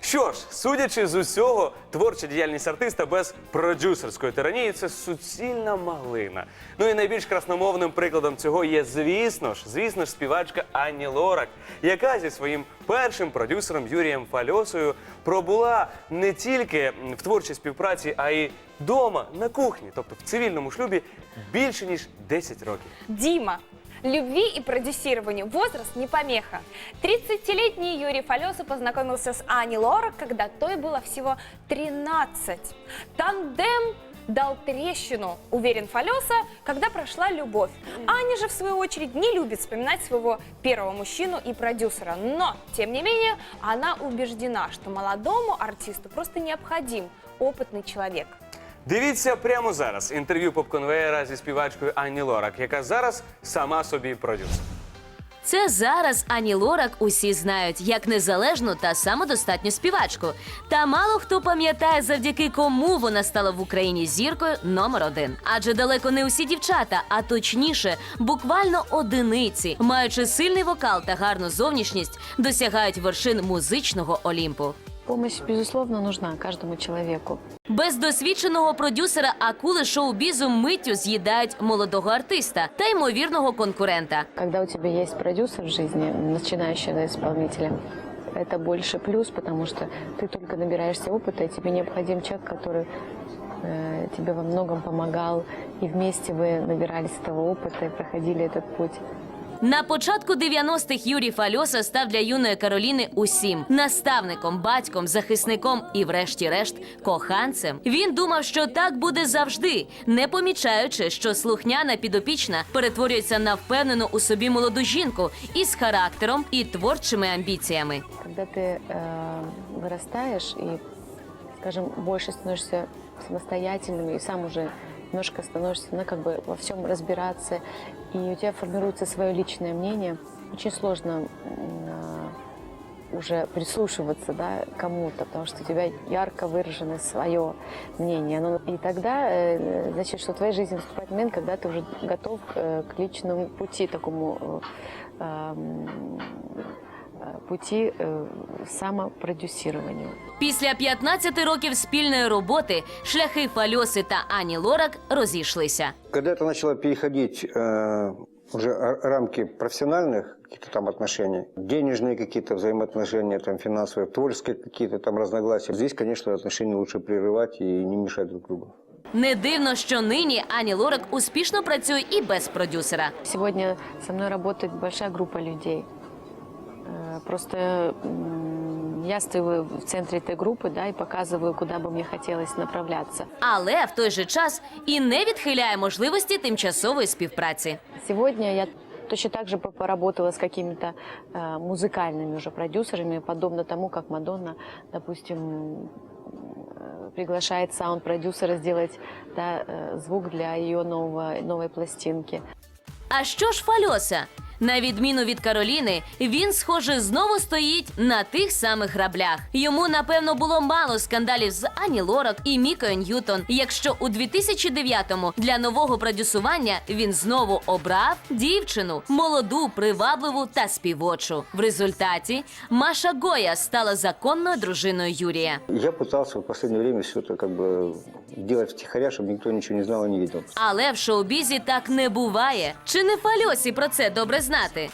Що ж, судячи з усього, творча діяльність артиста без продюсерської тиранії це суцільна малина. Ну і найбільш красномовним прикладом цього є, звісно ж, звісно ж, співачка Ані Лорак, яка зі своїм першим продюсером Юрієм Фальосою пробула не тільки в творчій співпраці, а й дома на кухні, тобто в цивільному шлюбі, більше ніж 10 років. Дима. Любви и продюсированию возраст не помеха. 30-летний Юрий Фалеса познакомился с Аней Лорак, когда той было всего 13. Тандем дал трещину, уверен Фалеса, когда прошла любовь. Аня же, в свою очередь, не любит вспоминать своего первого мужчину и продюсера. Но, тем не менее, она убеждена, что молодому артисту просто необходим опытный человек. Дивіться прямо зараз інтерв'ю поп-конвеєра зі співачкою Анні Лорак, яка зараз сама собі продюсер. Це зараз Ані Лорак усі знають як незалежну та самодостатню співачку. Та мало хто пам'ятає, завдяки кому вона стала в Україні зіркою номер один. Адже далеко не усі дівчата, а точніше, буквально одиниці, маючи сильний вокал та гарну зовнішність, досягають вершин музичного олімпу. Помощь, безусловно, нужна каждому человеку. Без досвідченого продюсера акули шоу-бізу миттю з'їдають молодого артиста та ймовірного конкурента. Когда у тебя есть продюсер в жизни, начинающего исполнителя, это больше плюс, потому что ты только набираешься опыта, и тебе необходим человек, который э, тебе во многом помогал, и вместе вы набирались этого опыта и проходили этот путь. На початку 90-х Юрій Фальоса став для юної Кароліни усім наставником, батьком, захисником і, врешті-решт, коханцем. Він думав, що так буде завжди, не помічаючи, що слухняна підопічна перетворюється на впевнену у собі молоду жінку із характером і творчими амбіціями. Когда ты э, вырастаешь и, скажем, больше становишься самостоятельным и сам уже немножко становишься, ну, как бы во всем разбираться, и у тебя формируется свое личное мнение, очень сложно м, а, уже прислушиваться да, к кому-то, потому что у тебя ярко выражено свое мнение. Ну, и тогда, э, значит, что в твоей жизни наступает момент, когда ты уже готов э, к личному пути такому э, эм, э, пути э, самопродюсированию. Після 15 років спільної роботи шляхи Фальоси та Ані Лорак розійшлися. Когда это начало переходить э, уже р- рамки профессиональных каких-то там отношений, денежные какие-то взаимоотношения, там финансовые, творческие какие-то там разногласия, здесь, конечно, отношения лучше прерывать и не мешать друг другу. Не дивно, що нині Ані Лорак успішно працює і без продюсера. Сегодня со мной работает большая группа людей. Э, Просто м, я стою в центре этой группы, да, и показываю, куда бы мне хотелось направляться. Але в той же час і не відхиляє можливості тимчасової співпраці. Сегодня я точно так же по- поработала с какими-то э, музыкальными уже продюсерами, подобно тому, как Мадонна, допустим, э, приглашает саунд-продюсера сделать да, э, звук для ее нового, новой пластинки. А що ж Фальоса? На відміну від Кароліни, він, схоже, знову стоїть на тих самих граблях. Йому, напевно, було мало скандалів з Ані Лорак і Мікою Ньютон. Якщо у 2009-му для нового продюсування він знову обрав дівчину молоду, привабливу та співочу. В результаті Маша Гоя стала законною дружиною Юрія. Я пытался в последнее время все это как бы делать втихаря, чтобы никто ничего не знал и не видел. Але в шоу-бізі так не буває. Чи не Фальосі про це добре Знати?